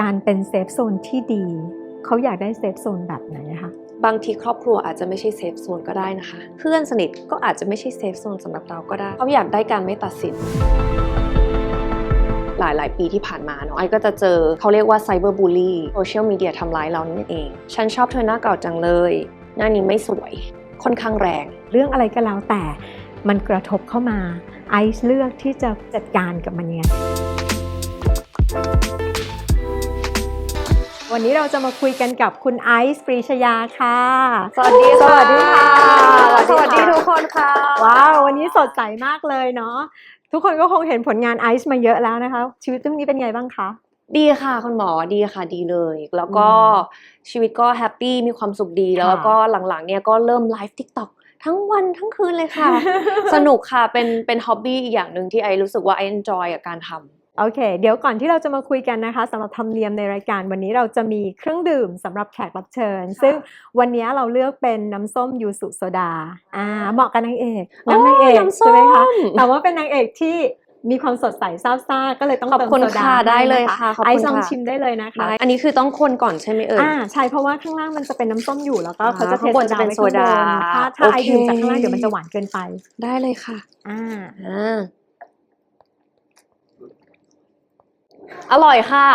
การเป็นเซฟโซนที่ดี เขาอยากได้เซฟโซนแบบไหนอะคะบางทีครอบครัวอาจจะไม่ใช่เซฟโซนก็ได้นะคะ เพื่อนสนิทก็อาจจะไม่ใช่เซฟโซนสำหรับเราก็ได้ เขาอยากได้การไม่ตัดสินหลายหลายๆปีที่ผ่านมาเนาะไอ้ก็จะเจอเขาเรียกว่าไซเบอร์บูลลี่โซเชียลมีเดียทำร้ายเรานั่นเอง ฉันชอบเธอหน้าเก่าจังเลย หน้านี้ไม่สวย ค่อนข้างแรง เรื่องอะไรก็แล้วแต่มันกระทบเข้ามา ไอซ์เลือกที่จะจัดการกับมันยังไง วันนี้เราจะมาคุยกันกับคุณไอซ์ปรีชยาค่ะ สวัสดีสวัสดีค่ะ สวัสดีทุกคนค่ะ ว้าว วันนี้สดใสมากเลยเนาะ ทุกคนก็คงเห็นผลงานไอซ์มาเยอะแล้วนะคะ ชีวิตช่วงนี้เป็นไงบ้างคะ ดีค่ะคุณหมอ ดีค่ะ ดีเลย แล้วก็อืชีวิตก็แฮปปี้ มีความสุขดีค่ะแล้วก็หลังๆ เนี่ยก็เริ่มไลฟ์ทิกตอกทั้งวันทั้งคืนเลยค่ะ สนุกค่ะ เป็นเป็นฮ็อบบี้อีกอย่างหนึ่งที่ไอรู้สึกว่าไอเอนจอยกับการทำ โอเค เดี๋ยวก่อนที่เราจะมาคุยกันนะคะสำหรับธรรมเนียมในรายการวันนี้เราจะมีเครื่องดื่มสำหรับแขกรับเชิญ ซึ่งวันนี้เราเลือกเป็นน้ำส้มยูสุโซดาอ่าเหมาะกับนางเอกน้ำนางเอกโอ้ยน้ำส้มใช่ไหมคะแต่ว่าเป็นนางเอกที่มีความสดใสซาบซ่าก็เลยต้องขอบเติมคุณโซดาค่ะได้ให้นเลยค่ะขอบคุณไอซ์ลองค่ะชิมได้เลยนะคะได้อันนี้คือต้องคนก่อนใช่ไหมเอ่ยอ่าใช่เพราะว่าข้างล่างมันจะเป็นน้ำส้มอยู่แล้วก็อ่าเขาจะเทข้างบนจะเป็นไว้โซดาข้งบนถ้าถ้าไอโอเคดื่มจากข้างล่างเดี๋ยวมันจะหวานเกินไป ได้เลยค่ะอ่า อ่าอร่อยค่ะ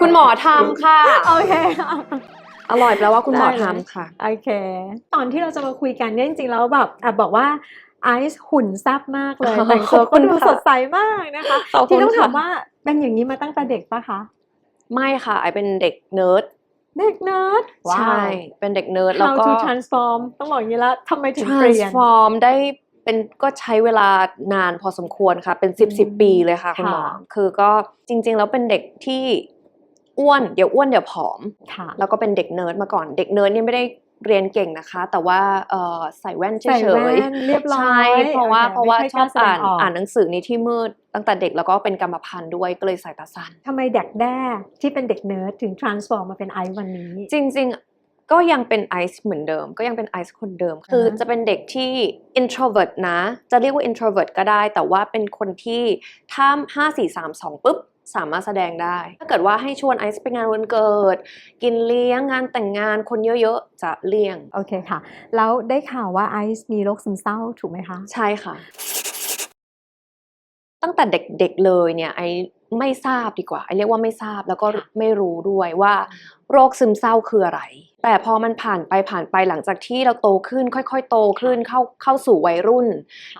คุณหมอทำค่ะ โอเคอร่อยแปลว่าคุณหมอได้เลยทำค่ะ โอเค ตอนที่เราจะมาคุยกันเนี่ยจริงๆแล้วแบบแอบบอกว่าไอซ์หุ่นแซ่บมากเลยอ๋อแต่งตัวขอบคุก็ณดูค่ะสดใสมากนะคะขอบคุณที่ต้องถามค่ะว่าเป็นอย่างนี้มาตั้งแต่เด็กปะคะ ไม่ค่ะ ไอเป็นเด็กเนิร์ดเด็กเนิร์ดใช่ เป็นเด็กเนิร์ดแล้ว How ก็ to transform ต้องบอกอย่างนี้แล้วทำไมถึงเปลี่ยน transform ได้ เป็นก็ใช้เวลานานพอสมควรค่ะ เป็นสิบสิบอืมปีเลยค่ะคุณหมอค่ะคือก็จริง ๆ แล้วเป็นเด็กที่อ้วนเดี๋ยวอ้วนเดี๋ยวผอมค่ะแล้วก็เป็นเด็กเนิร์ดมาก่อน เด็กเนิร์ดเนี่ยไม่ได้เรียนเก่งนะคะ แต่ว่าเอ่อใส่แว่นเฉใส่ยแว่ๆนเรียบร้อยใช่เพราะว่าโอคเพราะว่าไม่ชอบกล้อ่านแสดงกอ่านหนังสือในที่มืดตั้งแต่เด็กแล้วก็เป็นกรรมพันธุ์ด้วยก็เลยใส่ตาสั้นทำไมเด็กแด้ที่เป็นเด็กเนิร์ดถึง transform มาเป็นไอซ์วันนี้ จริง ๆ ก็ยังเป็นไอซ์เหมือนเดิม ก็ยังเป็นไอซ์คนเดิม คืออ่าฮะจะเป็นเด็กที่ introvert นะ จะเรียกว่า introvert ก็ได้ แต่ว่าเป็นคนที่ถ้า5 4 3 2ปุ๊บสามารถแสดงได้ ถ้าเกิดว่าให้ชวนไอซ์ไปงานวันเกิด กินเลี้ยงงานแต่งงานคนเยอะๆ จะเลี่ยง โอเคค่ะ แล้วได้ข่าวว่าไอซ์มีโรคซึมเศร้าถูกไหมคะ ใช่ค่ะ ตั้งแต่เด็กๆเลยเนี่ยไอไม่ทราบดีกว่าไอเรียกว่าไม่ทราบแล้วก็ค่ะไม่รู้ด้วยว่า โรคซึมเศร้าคืออะไร แต่พอมันผ่านไปผ่านไปหลังจากที่เราโตขึ้น ค่อย ๆ โตขึ้นเข้าเข้าสู่วัยรุ่น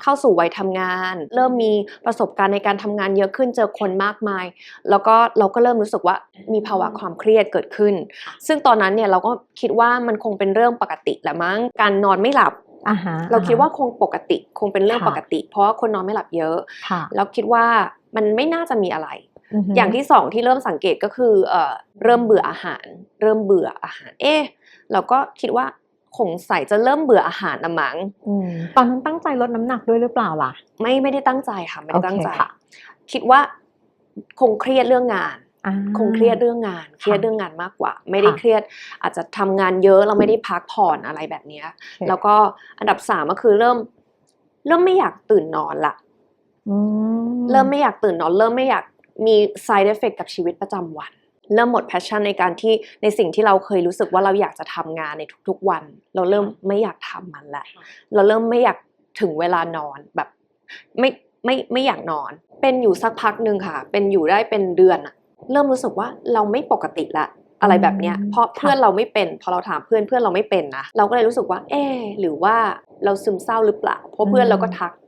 เข้าสู่วัยทำงาน เริ่มมีประสบการณ์ในการทำงานเยอะขึ้นเจอคนมากมาย แล้วก็เราก็เริ่มรู้สึกว่ามีภาวะความเครียดเกิดขึ้น ซึ่งตอนนั้นเนี่ยเราก็คิดว่ามันคงเป็นเรื่องปกติแหละมั้งการนอนไม่หลับอ่าฮะเราคิดว่าคงปกติคงเป็นเรื่องค่ะปกติ เพราะว่าคนนอนไม่หลับเยอะค่ะแล้วคิดว่ามันไม่น่าจะมีอะไรฮึ อย่างที่สองที่เริ่มสังเกตก็คือเอ่อเริ่มเบื่ออาหาร เริ่มเบื่ออาหาร เอ๊ะเราก็คิดว่าคงใส่จะเริ่มเบื่ออาหารนะมั้งอืมตอนนั้นตั้งใจลดน้ำหนักด้วยหรือเปล่าล่ะ ไม่ไม่ได้ตั้งใจค่ะไม่ได้ตั้งใจโอเคค่ะคิดว่าคงเครียดเรื่องงานอ่าคงเครียดเรื่องงาน เครียดค่ะเรื่องงานมากกว่า ไม่ได้ค่ะเครียดอาจจะทำงานเยอะเราไม่ได้พักผ่อนอะไรแบบเนี้ยโอเคแล้วก็อันดับสามก็คือเริ่ม เริ่มไม่อยากตื่นนอนละอืเริ่มไม่อยากตื่นนอน เริ่มไม่อยาก มี side effect กับชีวิตประจำวัน เริ่มหมด passion ในการที่ในสิ่งที่เราเคยรู้สึกว่าเราอยากจะทำงานในทุกๆวัน เราเริ่มไม่อยากทำมันละเราเริ่มไม่อยากถึงเวลานอนแบบไม่ไม่ไม่อยากนอน เป็นอยู่สักพักหนึ่งค่ะ เป็นอยู่ได้เป็นเดือนอะเริ่มรู้สึกว่าเราไม่ปกติละอะไรแบบเนี้ยเพราะเพื่อนเราไม่เป็น พอเราถามเพื่อนเพื่อนเราไม่เป็นนะเราก็เลยรู้สึกว่า เออหรือว่าเราซึมเศร้าหรือเปล่าเพราะเพื่อนเราก็ทักอืม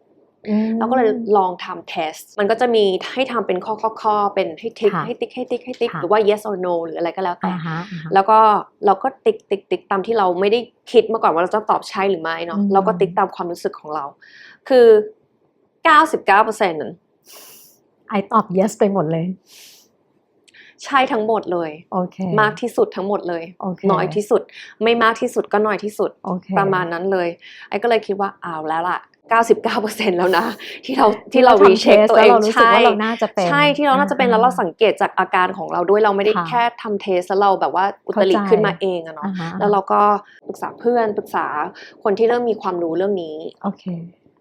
เราก็เลยลองทำ test มันก็จะมีให้ทำเป็นข้อข้อข้อเป็นให้ติ๊กค่ะให้ติ๊กให้ติ๊กให้ติ๊กค่ะหรือว่า yes or no หรืออะไรก็แล้วแต่อ่าฮะอ่าฮะแล้วก็เราก็ติ๊กติ๊กติ๊กตามที่เราไม่ได้คิดมาก่อนว่าเราจะตอบใช่หรือไม่เนาะอืมเราก็ติ๊กตามความรู้สึกของเรา คือ 99%นั้นไอตอบ yes ไปหมดเลย ใช่ทั้งหมดเลยโอเคมากที่สุดทั้งหมดเลยโอเคน้อยที่สุด ไม่มากที่สุดก็น้อยที่สุดโอเคประมาณนั้นเลย ไอ้ก็เลยคิดว่าเอาแล้วล่ะ 99%แล้วนะ ที่เราที่เราทำรีเช็ค test ตัวเองแล้วเรารู้สึกว่าเราน่าจะเป็นใช่ที่เราน่าจะเป็นอ่าแล้วเราสังเกตจากอาการของเราด้วยเราไม่ได้ค่ะแค่ทำเทสแล้วเราแบบว่าอุตริเข้าใจขึ้นมาเองอะเนาะอ่าฮะแล้วเราก็ปรึกษาเพื่อนปรึกษาคนที่เริ่มมีความรู้เรื่องนี้โอเค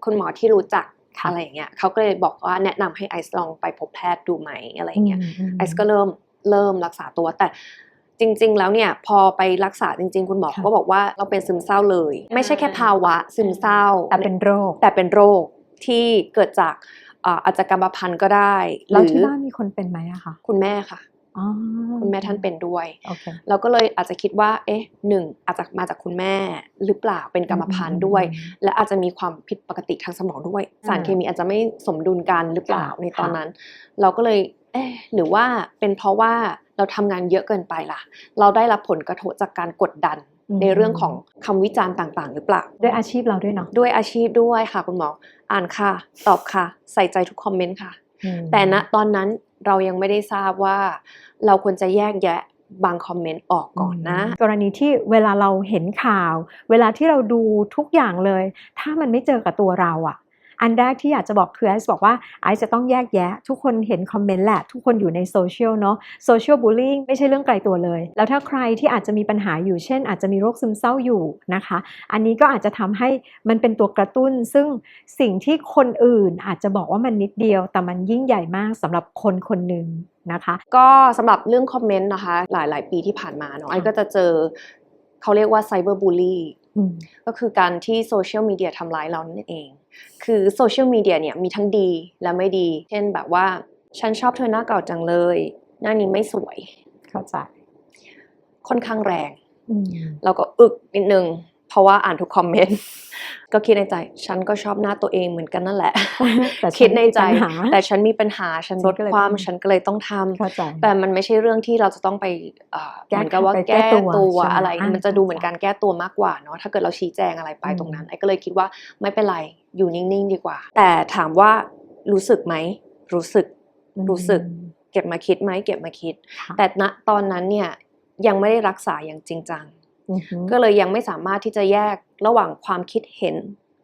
คุณหมอที่รู้จักค่ะอะไรอย่างเงี้ยเขาก็เลยบอกว่าแนะนำให้ไอซ์ลองไปพบแพทย์ดูไหมอะไรอย่างเงี้ยมมไอซ์ก็เริ่มเริ่มรักษาตัวแต่ จริง ๆ แล้วเนี่ยพอไปรักษาจริง ๆ คุณหมอค่ะก็บอกว่าเราเป็นซึมเศร้าเลย ไม่ใช่แค่ภาวะซึมเศร้า แต่เป็นโรค แต่เป็นโรคที่เกิดจากอ่าอาจจะกรรมพันธุ์ก็ได้หแล้วรือที่บ้านมีคนเป็นไหมอะคะคุณแม่ค่ะอ๋อคุณแม่ท่านเป็นด้วยโอเคเราก็เลยอาจจะคิดว่า เอ๊ะหนึ่งอาจจะมาจากคุณแม่หรือเปล่าเป็นกรรมพันธุ์ด้วย และอาจจะมีความผิดปกติทางสมองด้วย สารเคมีอาจจะไม่สมดุลกันหรือเปล่าค่ะในตอนนั้น เราก็เลย เอ๊ะหรือว่าเป็นเพราะว่า เราทำงานเยอะเกินไปล่ะ เราได้รับผลกระทบจากการกดดันในเรื่องของคำวิจารณ์ต่างๆ หรือเปล่า ด้วยอาชีพเราด้วยเนาะด้วยอาชีพด้วยค่ะคุณหมออ่านค่ะ ตอบค่ะ ใส่ใจทุกคอมเมนต์ค่ะอืมแต่ณตอนนั้นเรายังไม่ได้ทราบว่า เราควรจะแยกแยะบางคอมเมนต์ออกก่อนนะ กรณีที่เวลาเราเห็นข่าว เวลาที่เราดูทุกอย่างเลย ถ้ามันไม่เจอกับตัวเราอะ อันแรกที่อยากจะบอกคือไอซ์บอกว่าไอซ์จะต้องแยกแยะ ทุกคนเห็นคอมเมนต์แหละ ทุกคนอยู่ในโซเชียลเนาะโซเชียลบูลลิงไม่ใช่เรื่องไกลตัวเลย แล้วถ้าใครที่อาจจะมีปัญหาอยู่เช่น อาจจะมีโรคซึมเศร้าอยู่นะคะ อันนี้ก็อาจจะทำให้มันเป็นตัวกระตุ้น ซึ่งสิ่งที่คนอื่นอาจจะบอกว่ามันนิดเดียว แต่มันยิ่งใหญ่มากสำหรับคนคนหนึ่งนะคะก็สำหรับเรื่องคอมเมนต์นะคะหลาย ๆ ปีที่ผ่านมาเนาะไอ้ก็จะเจอเขาเรียกว่าไซเบอร์บูลลี่อืมก็คือการที่โซเชียลมีเดียทำร้ายเรานั่นเองคือโซเชียลมีเดียเนี่ยมีทั้งดีและไม่ดี เช่นแบบว่า ฉันชอบเธอหน้าเก่าจังเลย หน้านี้ไม่สวย เข้าใจ ค่อนข้างแรงอืมเราก็อึกนิดนึง เพราะว่าอ่านทุกคอมเมนต์ ก็คิดในใจ ฉันก็ชอบหน้าตัวเองเหมือนกันนั่นแหละแต่ฉัคิดในใจมีปัญหาแต่ฉันมีปัญหา ฉันฉันลดก็เลยความต้องฉันก็เลยต้องทำเข้าใจแต่มันไม่ใช่เรื่องที่เราจะต้องไปเอ่อแก้เหมือนกับว่าไปแก้แก้ตัวตัวใช่ไหมอะไรอ่ามันจะดูเหมือนการแก้ตัวมากกว่าเนาะถ้าเกิดเราชี้แจงอะไรไปอืมตรงนั้นไอ้ก็เลยคิดว่าไม่เป็นไร อยู่นิ่งๆดีกว่า แต่ถามว่ารู้สึกไหม รู้สึกรู้สึก เก็บมาคิดไหมเก็บมาคิดค่ะแต่ณตอนนั้นเนี่ยยังไม่ได้รักษาอย่างจริงจังอือฮึก็เลยยังไม่สามารถที่จะแยกระหว่างความคิดเห็น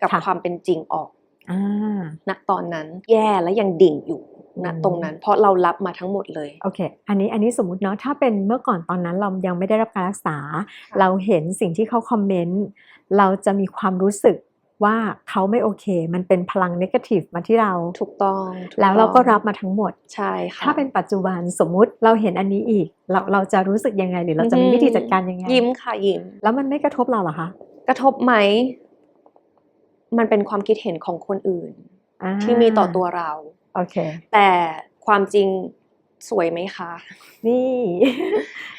กับค่ะความเป็นจริงออกอ่าณตอนนั้นแย่และยังดิ่งอยู่ณอืมตรงนั้นเพราะเรารับมาทั้งหมดเลยโอเค อันนี้อันนี้สมมติเนาะถ้าเป็นเมื่อก่อนตอนนั้นเรายังไม่ได้รับการรักษา เราเห็นสิ่งที่เขาคอมเมนต์เราจะมีความรู้สึก ว่าเขาไม่โอเค มันเป็นพลังนกาทีฟมาที่เราถูกต้องถูแล้วเราก็ต้องรับมาทั้งหมดใช่ค่ะถ้าเป็นปัจจุบันสมมุติเราเห็นอันนี้อีก เราเราจะรู้สึกยังไงหรือเราจะมีอืมวิธีจัดการยังไง ยิ้มค่ะยิ้ม แล้วมันไม่กระทบเราเหรอคะกระทบไหม มันเป็นความคิดเห็นของคนอื่นอ่าที่มีต่อตัวเราโอเค แต่ความจริงสวยไหมคะ นี่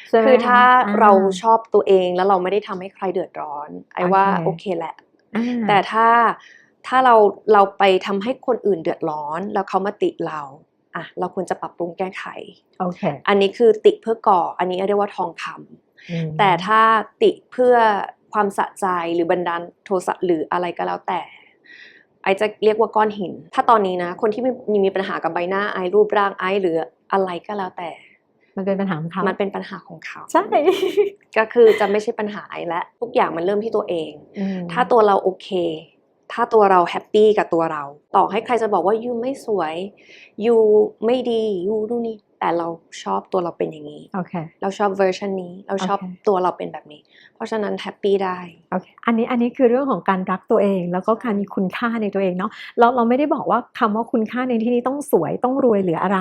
ใช่ไหมคือถ้าอ่เราชอบตัวเองแล้วเราไม่ได้ทำให้ใครเดือดร้อน ไอ้ว่าโอเคโอเคแหละอ่า แต่ถ้าถ้าเราเราไปทำให้คนอื่นเดือดร้อน แล้วเขามาติเราอะเราควรจะปรับปรุงแก้ไขโอเคอันนี้คือติเพื่อก่อ อันนี้เรียกว่าทองคำอืมแต่ถ้าติเพื่อความสะใจหรือบันดาลโทสะหรืออะไรก็แล้วแต่ไอจะเรียกว่าก้อนหิน ถ้าตอนนี้นะ คนที่มีมีปัญหากับใบหน้าไอรูปร่างไอหรืออะไรก็แล้วแต่ มันเป็นปัญหาของเขามันเป็นปัญหาของเขาใช่ก็คือจะไม่ใช่ปัญหาไอและทุกอย่างมันเริ่มที่ตัวเองอืมถ้าตัวเราโอเค ถ้าตัวเราแฮปปี้กับตัวเรา ต่อให้ใครจะบอกว่ายูไม่สวยยูไม่ดียูนู่นนี่ แต่เราชอบตัวเราเป็นอย่างนี้โอเคเราชอบเวอร์ชันนี้ เราชอบโอเคตัวเราเป็นแบบนี้ เพราะฉะนั้นแฮปปี้ได้โอเคอันนี้อันนี้คือเรื่องของการรักตัวเอง แล้วก็การมีคุณค่าในตัวเองเนาะ เราเราไม่ได้บอกว่าคำว่าคุณค่าในที่นี้ต้องสวยต้องรวยหรืออะไร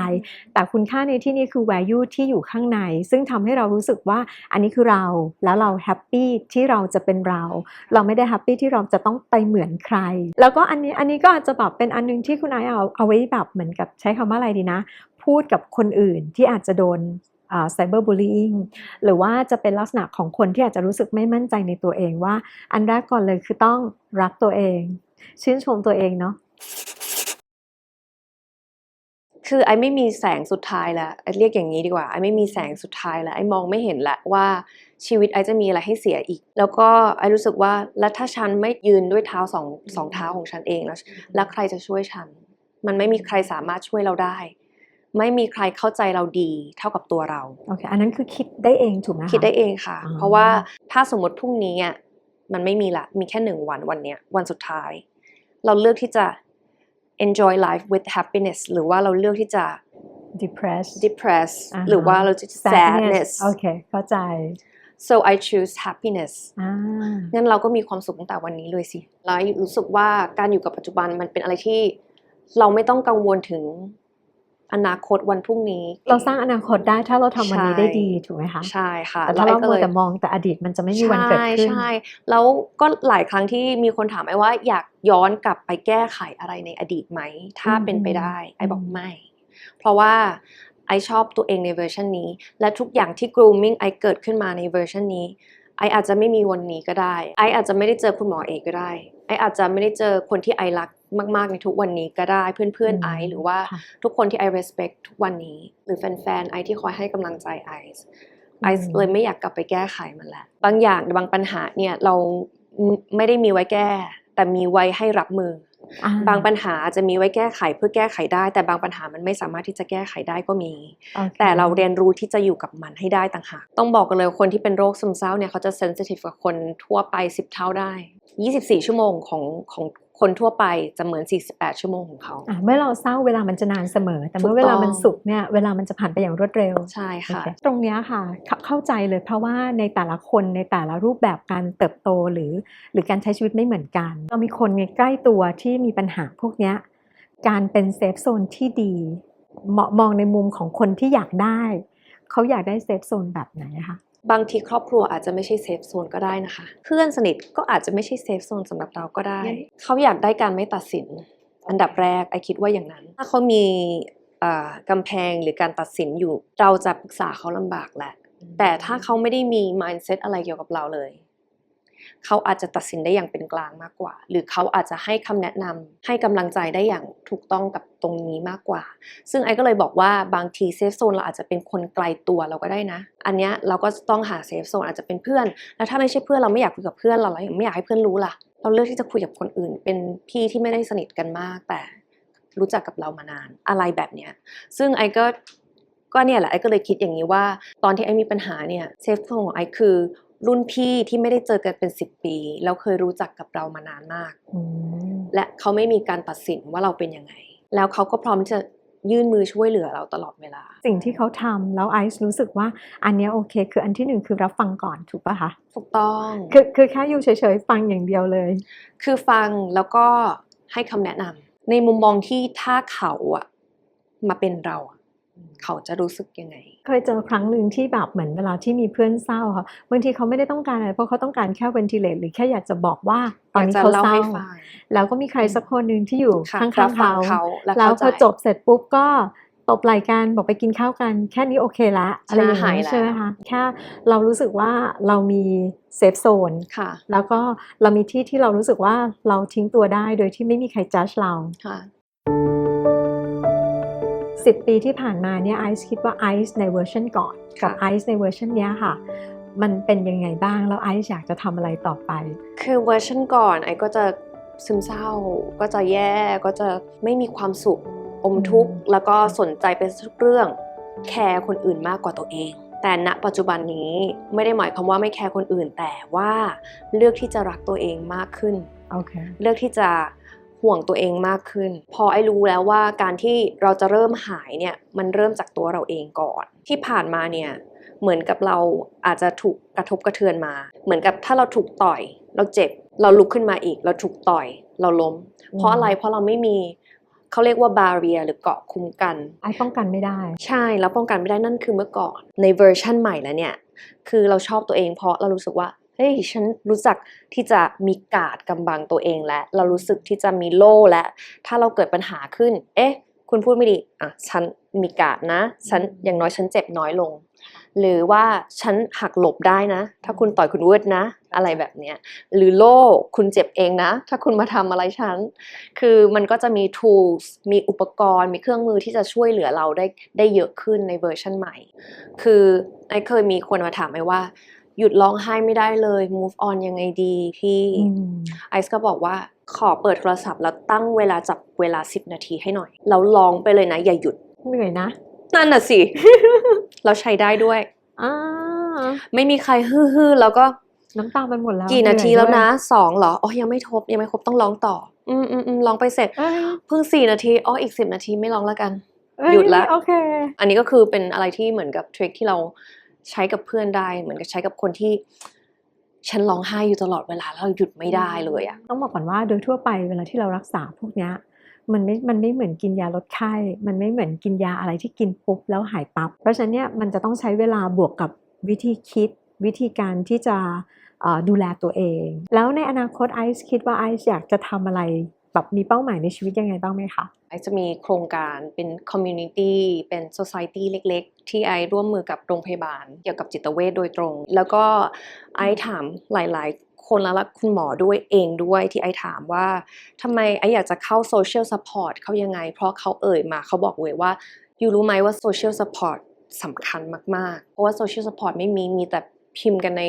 แต่คุณค่าในที่นี้คือ value ที่อยู่ข้างใน ซึ่งทำให้เรารู้สึกว่าอันนี้คือเรา แล้วเราแฮปปี้ที่เราจะเป็นเรา เราไม่ได้แฮปปี้ที่เราจะต้องไปเหมือนใคร แล้วก็อันนี้อันนี้ก็อาจจะแบบเป็นอันนึงที่คุณไอซ์เอาเอาไว้แบบเหมือนกับใช้คำว่าอะไรดีนะ พูดกับคนอื่นที่อาจจะโดนไซเบอร์บูล i ิ g หรือว่าจะเป็นลักษณะของคนที่อาจจะรู้สึกไม่มั่นใจในตัวเองว่า อันแรกก่อนเลยคือต้องรักตัวเอง ชื่นชมตัวเองเนาะคือไอไม่มีแสงสุดท้ายแล้วไอเรียกอย่างนี้ดีกว่าไอไม่มีแสงสุดท้ายแล้วไอมองไม่เห็นล้วว่าชีวิตไอจะมีอะไรให้เสียอีก แล้วก็ไอรู้สึกว่าแล้วถ้าฉันไม่ยืนด้วยเท้าสองสองเท้าของฉันเองแล้วแล้วใครจะช่วยฉัน มันไม่มีใครสามารถช่วยเราได้ ไม่มีใครเข้าใจเราดีเท่ากับตัวเราโอเคอันนั้นคือคิดได้เองถูกไหมะคิดได้เองค่ะอ๋อเพราะว่าถ้าสมมติพรุ่งนี้อะมันไม่มีละมีแค่หนึ่งวันวันเนี้ยวันสุดท้าย เราเลือกที่จะ enjoy life with happiness หรือว่าเราเลือกที่จะ depressed depress อ่าฮะหรือว่าเราจะ sadness โอเคเข้าใจ so I choose happiness อ่างั้นเราก็มีความสุขตั้งแต่วันนี้เลยสิ แล้วรู้สึกว่าการอยู่กับปัจจุบันมันเป็นอะไรที่เราไม่ต้องกังวลถึง อนาคตวันพรุ่งนี้ เราสร้างอนาคตได้ถ้าเราทำวันนี้ใช่ได้ดีถูกไหมคะใช่ค่ะแต่ถ้าเราไอ้ก็มัวเลยแต่มองแต่อดีตมันจะไม่มีวันเกิดขึ้นใช่ใช่แล้วก็หลายครั้งที่มีคนถามไอ้ว่าอยากย้อนกลับไปแก้ไขอะไรในอดีตไหม ถ้าอืมเป็นไปได้ไอ้บอกอืมไม่ เพราะว่าไอชอบตัวเองในเวอร์ชันนี้ และทุกอย่างที่ grooming ไอเกิดขึ้นมาในเวอร์ชันนี้ไออาจจะไม่มีวันนี้ก็ได้ ไออาจจะไม่ได้เจอคุณหมอเอกก็ได้ ไออาจจะไม่ได้เจอคนที่ไอรัก มากๆในทุกวันนี้ก็ได้เพื่อนๆไอหรือว่าค่ะทุกคนที่ไอ respect ทุกวันนี้ หรือแฟนๆไอที่คอยให้กำลังใจไอซ์ไอซ์อืมเลยไม่อยากกลับไปแก้ไขมันแล้วบางอย่างบางปัญหาเนี่ยเราไม่ได้มีไว้แก้ แต่มีไว้ให้รับมืออ่บางปัญหาจะมีไว้แก้ไขเพื่อแก้ไขได้ แต่บางปัญหามันไม่สามารถที่จะแก้ไขได้ก็มีโอคแต่เราเรียนรู้ที่จะอยู่กับมันให้ได้ต่างหากต้องบอกกันเลยว่าคนที่เป็นโรคซึมเศร้าเนี่ยเขาจะเซนซิทีฟกับคนทั่วไป 10 เท่าได้ 24 ชั่วโมงของของ คนทั่วไปจะเหมือน 48 ชั่วโมงของเขาอะเมื่อเราเศร้าเวลามันจะนานเสมอ แต่เมื่อถูกเวลาต้องมันสุขเนี่ยเวลามันจะผ่านไปอย่างรวดเร็ว ใช่ค่ะโอเคตรงเนี้ยค่ะเข้าเข้าใจเลยเพราะว่าในแต่ละคนในแต่ละรูปแบบการเติบโตหรือ หรือการใช้ชีวิตไม่เหมือนกัน เรามีคนในใกล้ตัวที่มีปัญหาพวกเนี้ยการเป็นเซฟโซนที่ดีเหมาะมองในมุมของคนที่อยากได้ เขาอยากได้เซฟโซนแบบไหนอะคะ บางทีครอบครัวอาจจะไม่ใช่เซฟโซนก็ได้นะคะ เพื่อนสนิทก็อาจจะไม่ใช่เซฟโซนสำหรับเราก็ได้ เขาอยากได้การไม่ตัดสิน อันดับแรกไอคิดว่าอย่างนั้น ถ้าเขามีอ่ากำแพงหรือการตัดสินอยู่ เราจะปรึกษาเขาลำบากแหละ แต่ถ้าเขาไม่ได้มี mindset อะไรเกี่ยวกับเราเลย เขาอาจจะตัดสินได้อย่างเป็นกลางมากกว่า หรือเขาอาจจะให้คำแนะนำให้กำลังใจได้อย่างถูกต้องกับตรงนี้มากกว่า ซึ่งไอ้ก็เลยบอกว่าบางทีเซฟโซนเราอาจจะเป็นคนไกลตัวเราก็ได้นะ อันเนี้ยเราก็ต้องหาเซฟโซนอาจจะเป็นเพื่อน แล้วถ้าไม่ใช่เพื่อนเราไม่อยากคุยกับเพื่อนเราเราไม่อยากให้เพื่อนรู้ล่ะ เราเลือกที่จะคุยกับคนอื่น เป็นพี่ที่ไม่ได้สนิทกันมาก แต่รู้จักกับเรามานานอะไรแบบเนี้ย ซึ่งไอ้ก็ก็เนี่ยแหละไอ้ก็เลยคิดอย่างนี้ว่า ตอนที่ไอ้มีปัญหาเนี่ยเซฟโซนของไอ้คือ รุ่นพี่ที่ไม่ได้เจอกันเป็น10ปี แล้วเคยรู้จักกับเรามานานมากอืมและเขาไม่มีการตัดสินว่าเราเป็นยังไง แล้วเขาก็พร้อมที่จะยื่นมือช่วยเหลือเราตลอดเวลา สิ่งที่เขาทำแล้วไอซ์รู้สึกว่าอันเนี้ยโอเค คืออันที่หนึ่งคือรับฟังก่อนถูกปะคะถูกต้อง คือคือแค่อยู่เฉยๆฟังอย่างเดียวเลย คือฟังแล้วก็ให้คำแนะนำในมุมมองที่ถ้าเขาอะมาเป็นเราอะ เขาจะรู้สึกยังไง เคยเจอครั้งหนึ่งที่แบบเหมือนเวลาที่มีเพื่อนเศร้าค่ะบางทีเขาไม่ได้ต้องการอะไรเพราะเขาต้องการแค่เวนทิเลตหรือแค่อยากจะบอกว่าตอนนี้อยากจะเขาเล่าเศร้าให้ฟังแล้วก็มีใครสักคนหนึ่งที่อยู่ค่ะข้างรับๆฟังเขาเขาและแล้วเข้าพอใจจบเสร็จปุ๊บก็ตบไหล่กันบอกไปกินข้าวกัน แค่นี้โอเคละอะไรอย่างใช่นี้แล้วใช่ไหมคะแค่เรารู้สึกว่าเรามีเซฟโซนค่ะแล้วก็เรามีที่ที่เรารู้สึกว่าเราทิ้งตัวได้โดยที่ไม่มีใครจัดเราค่ะ 10 ปีที่ผ่านมาเนี่ยไอซ์คิดว่าไอซ์ในเวอร์ชันก่อนกับค่ะไอซ์ในเวอร์ชันเนี้ยค่ะ มันเป็นยังไงบ้างแล้วไอซ์อยากจะทำอะไรต่อไป คือเวอร์ชันก่อนไอ้ก็จะซึมเศร้า ก็จะแย่ก็จะไม่มีความสุขอมทุกข์อืมแล้วก็สนใจไปทุกเรื่องแคร์คนอื่นมากกว่าตัวเอง แต่ณปัจจุบันนี้ไม่ได้หมายความว่าไม่แคร์คนอื่น แต่ว่าเลือกที่จะรักตัวเองมากขึ้นโอเคเลือกที่จะ ห่วงตัวเองมากขึ้น พอไอ้รู้แล้วว่าการที่เราจะเริ่มหายเนี่ยมันเริ่มจากตัวเราเองก่อน ที่ผ่านมาเนี่ยเหมือนกับเราอาจจะถูกกระทบกระเทือนมา เหมือนกับถ้าเราถูกต่อย เราเจ็บเราลุกขึ้นมาอีก เราถูกต่อย เราล้ม เพราะอะไรเพราะเราไม่มีเขาเรียกว่าบาเรียหรือเกราะคุ้มกันไอซ์ป้องกันไม่ได้ ใช่แล้วป้องกันไม่ได้นั่นคือเมื่อก่อนในเวอร์ชั่นใหม่แล้วเนี่ยคือเราชอบตัวเองเพราะเรารู้สึกว่า เฮ้ยฉันรู้จักที่จะมีกาดกำบังตัวเองและ เรารู้สึกที่จะมีโล่และ ถ้าเราเกิดปัญหาขึ้น เอ๊ะ คุณพูดไม่ดีอะฉันมีกาดนะฉันอย่างน้อยฉันเจ็บน้อยลง หรือว่าฉันหักหลบได้นะ ถ้าคุณต่อยคุณเวิร์ดนะ อะไรแบบเนี้ยหรือโล่คุณเจ็บเองนะ ถ้าคุณมาทำอะไรฉัน คือมันก็จะมี tools มีอุปกรณ์ มีเครื่องมือที่จะช่วยเหลือเราได้ได้เยอะขึ้นในเวอร์ชันใหม่ คือไอเคยมีคนมาถามไอว่า หยุดร้องไห้ไม่ได้เลย move on ยังไงดีพี่อืมไอซ์ก็บอกว่าขอเปิดโทรศัพท์แล้วตั้งเวลาจับเวลา 10 นาทีให้หน่อย แล้วร้องไปเลยนะ อย่าหยุดเหนื่อยนะ นั่นน่ะสิ เราใช้ได้ด้วยอ่าไม่มีใครฮือๆแล้วก็น้ำตาไปหมดแล้ว กี่นาทีเหอยแล้วนะด้สองเหรออ๋อยังไม่ทบยังไม่ครบต้องร้องต่อ อืมอืมอืมร้องไปเสร็จเอ้ยเพิ่งสี่นาทีอ๋ออีกสิบนาทีไม่ร้องแล้วกันเอ้หยุดละโอเคอันนี้ก็คือเป็นอะไรที่เหมือนกับทริคที่เรา ใช้กับเพื่อนได้ เหมือนกับใช้กับคนที่ ฉันร้องไห้อยู่ตลอดเวลาแล้วหยุดไม่ได้เลยอะต้องบอกก่อนว่าโดยทั่วไปเวลาที่เรารักษาพวกเนี้ยมันไม่ มันไม่เหมือนกินยาลดไข้ มันไม่เหมือนกินยาอะไรที่กินปุ๊บแล้วหายปับ๊บ เพราะฉะนั้นเนี่ยมันจะต้องใช้เวลาบวกกับวิธีคิด วิธีการที่จะดูแลตัวเอง แล้วในอนาคตไอซ์คิดว่าไอซ์อยากจะทำอะไร แบบมีเป้าหมายในชีวิตยังไงบ้างไหมคะไอจะมีโครงการเป็นคอมมูนิตี้เป็น society เล็กๆ ที่ไอร่วมมือกับโรงพยาบาล เกี่ยวกับจิตเวชโดยตรง แล้วก็ไอถามหลายๆ คนแล้วละคุณหมอด้วยเองด้วยที่ไอถามว่าทำไมไออยากจะเข้า social support เขายังไง เพราะเขาเอ่ยมาเขาบอกเลยว่าอยู่รู้ไหมว่า social support สำคัญมากๆ เพราะว่า social support ไม่มีมีแต่พิมพ์กันใน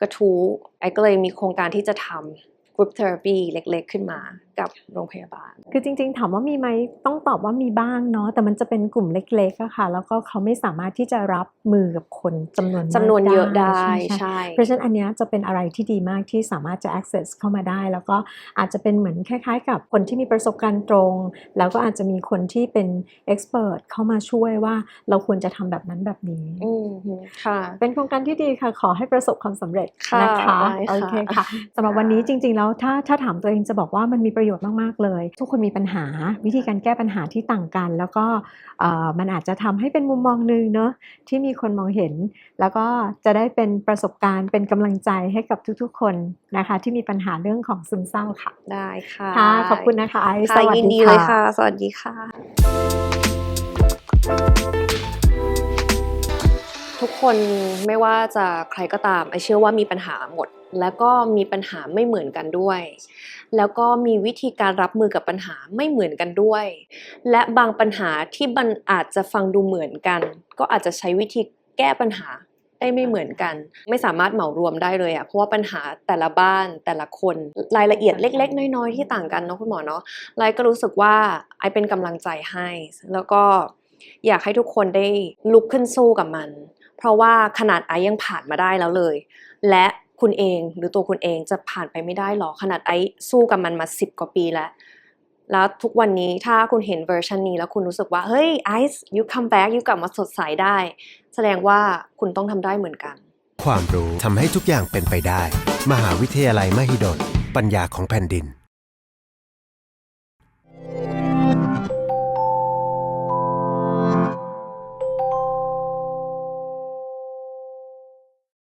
กระทู้ไอก็เลยมีโครงการที่จะทำ group therapy เล็กๆ ขึ้นมา กับโรงพยาบาล คือจริง ๆ ถามว่ามีไหมต้องตอบว่ามีบ้างเนาะแต่มันจะเป็นกลุ่มเล็กๆอะค่ะ แล้วก็เขาไม่สามารถที่จะรับมือกับคนจำนวนมากจำนวนเยอะได้ใช่ใช่ใช่เพราะฉะนั้นอันเนี้ยจะเป็นอะไรที่ดีมากที่สามารถจะ access เข้ามาได้ แล้วก็อาจจะเป็นเหมือนคล้าย ๆ กับคนที่มีประสบการณ์ตรง แล้วก็อาจจะมีคนที่เป็น expert เข้ามาช่วยว่าเราควรจะทำแบบนั้นแบบนี้อืมค่ะ เป็นโครงการที่ดีค่ะขอให้ประสบความสำเร็จค่ะนะคะได้ค่ะโอเคค่ะสำหรับวันนี้จริง ๆ แล้วถ้าถ้าถามตัวเองจะบอกว่ามันมีประโยชน์มากๆเลย ทุกคนมีปัญหาวิธีการแก้ปัญหาที่ต่างกัน แล้วก็เอ่อมันอาจจะทำให้เป็นมุมมองหนึ่งเนอะที่มีคนมองเห็น แล้วก็จะได้เป็นประสบการณ์เป็นกำลังใจให้กับทุกๆ คนนะคะ ที่มีปัญหาเรื่องของซึมเศร้าค่ะได้ค่ะค่ะขอบคุณนะคะไอซ์ค่ะสวัสยินดีดีเลยค่ะค่ะ สวัสดีค่ะทุกคนไม่ว่าจะใครก็ตามไอเชื่อว่ามีปัญหาหมด แล้วก็มีปัญหาไม่เหมือนกันด้วย แล้วก็มีวิธีการรับมือกับปัญหาไม่เหมือนกันด้วย และบางปัญหาที่มันอาจจะฟังดูเหมือนกัน ก็อาจจะใช้วิธีแก้ปัญหาได้ไม่เหมือนกัน ไม่สามารถเหมารวมได้เลยอะเพราะว่าปัญหาแต่ละบ้านแต่ละคนรายละเอียดเล็ก ๆ น้อยๆที่ต่างกันเนาะคุณหมอเนาะไลก็รู้สึกว่าไอเป็นกำลังใจให้ แล้วก็อยากให้ทุกคนได้ลุกขึ้นสู้กับมัน เพราะว่าขนาดไอยังผ่านมาได้แล้วเลย และ คุณเองหรือตัวคุณเองจะผ่านไปไม่ได้หรอขนาดไอสู้กับมันมา 10 กว่าปีแล้ว แล้วทุกวันนี้ถ้าคุณเห็นเวอร์ชันนี้แล้วคุณรู้สึกว่า เฮ้ยไอซ์ยูคัมแบ็กยูกลับมาสดใสได้ แสดงว่าคุณต้องทำได้เหมือนกัน ความรู้ทำให้ทุกอย่างเป็นไปได้ มหาวิทยาลัยมหิดลปัญญาของแผ่นดิน